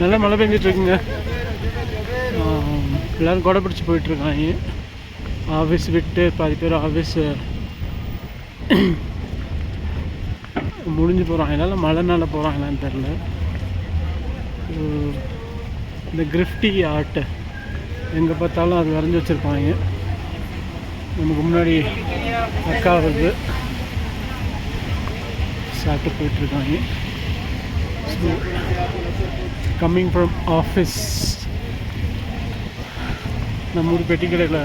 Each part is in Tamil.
நல்லா மழை பெஞ்சிட்டு இருக்குங்க எல்லாரும் கொடை பிடிச்சி போயிட்டுருக்காங்க ஆஃபீஸ் விட்டு பாதி பேர் ஆஃபீஸ் முடிஞ்சு போகிறாங்க இல்லை மழைனால போகிறாங்களான்னு தெரில இந்த கிரிஃப்டி ஆர்ட்டு எங்கே பார்த்தாலும் அது வரைஞ்சி வச்சுருப்பாங்க. நமக்கு முன்னாடி அக்கா வருது சாப்பிட்டு போயிட்டுருக்காங்க கம்மிங் ஃப்ரம் ஆஃபீஸ் நம்ம ஊர் பெட்டி கடையில்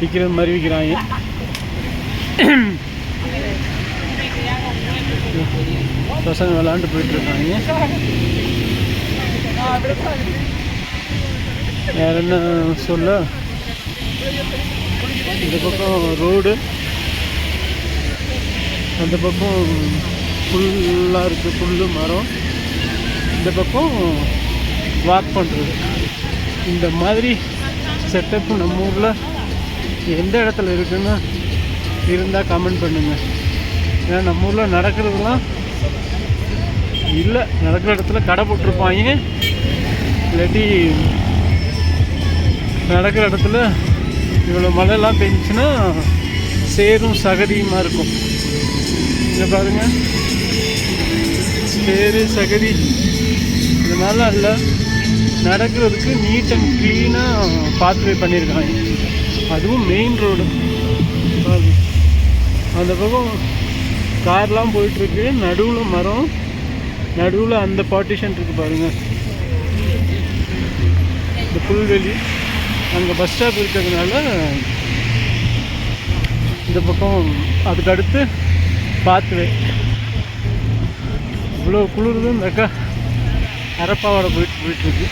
விற்கிறது மாதிரி விற்கிறாங்க பசங்க விளாண்டு போயிட்டுருக்காங்க வேற என்ன சொல்ல? இந்த பக்கம் ரோடு. அந்த பக்கம் ஃபுல்லாக இருக்குது புல் மரம். இந்த பக்கம் வாக் பண்ணுறது இந்த மாதிரி செட்டப் நம்ம ஊரில் எந்த இடத்துல இருக்குன்னு இருந்தால் கமெண்ட் பண்ணுங்கள் ஏன்னா நம்ம ஊரில் நடக்கிறதுலாம் இல்லை. நடக்கிற இடத்துல கடை போட்டிருப்பாங்க. இல்லாட்டி நடக்கிற இடத்துல இவ்வளோ மழைலாம் பெஞ்சுன்னா சேரும் சகதியுமாக இருக்கும். இங்கே பாருங்க. பேர் சகதி. மாதிரிலாம் இல்லை. நடக்கிறதுக்கு நீட் அண்ட் க்ளீனாக பாத்வே பண்ணியிருக்காங்க அதுவும் மெயின் ரோடு அந்த பக்கம் கார்லாம் போயிட்டுருக்கு. நடுவில் மரம். நடுவில் அந்த பார்ட்டிஷன் இருக்குது பாருங்க. இந்த புல்வெளி. அங்கே பஸ் ஸ்டாப் இருக்கிறதுனால இந்த பக்கம் அதுக்கு அடுத்து பாத்வே இவ்வளோ குளிர்தும் இந்த அக்கா. அரப்பாவோட போயிட்டு போயிட்டுருக்கு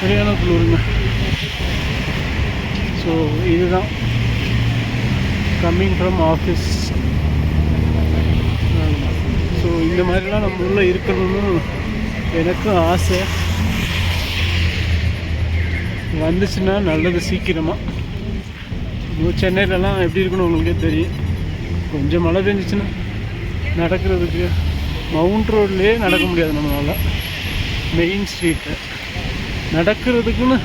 சரியான குளிருங்க. ஸோ இதுதான். கம்மிங் ஃப்ரம் ஆஃபீஸ் ஸோ இந்த மாதிரிலாம் நம்ம உள்ள இருக்கணும்னு எனக்கும் ஆசை. வந்துச்சுன்னா நல்லது சீக்கிரமாக இன்னும் சென்னையிலலாம் எப்படி இருக்குன்னு உங்களுக்கே தெரியும். கொஞ்சம் மழை பெஞ்சிச்சுன்னா நடக்கிறதுக்கு மவுண்ட் ரோட்லேயே நடக்க முடியாது நம்மளால். மெயின் ஸ்ட்ரீட்டு நடக்கிறதுக்குன்னு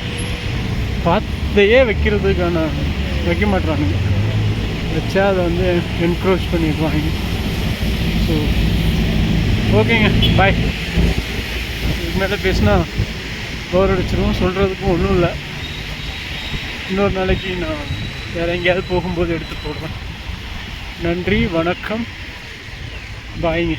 பாத்தையே வைக்கிறதுக்கான வைக்க மாட்றானுங்க. வச்சா அதை வந்து என்க்ரோச் பண்ணிடுவாங்க. ஸோ ஓகேங்க. பாய் இதுக்கு மேலே பேசினா போர் அடிச்சிடும் சொல்கிறதுக்கும் ஒன்றும் இல்லை. இன்னொரு நாளைக்கு நான் வேறு எங்கேயாவது போகும்போது எடுத்து போடுறேன். நன்றி வணக்கம். பாய்ங்க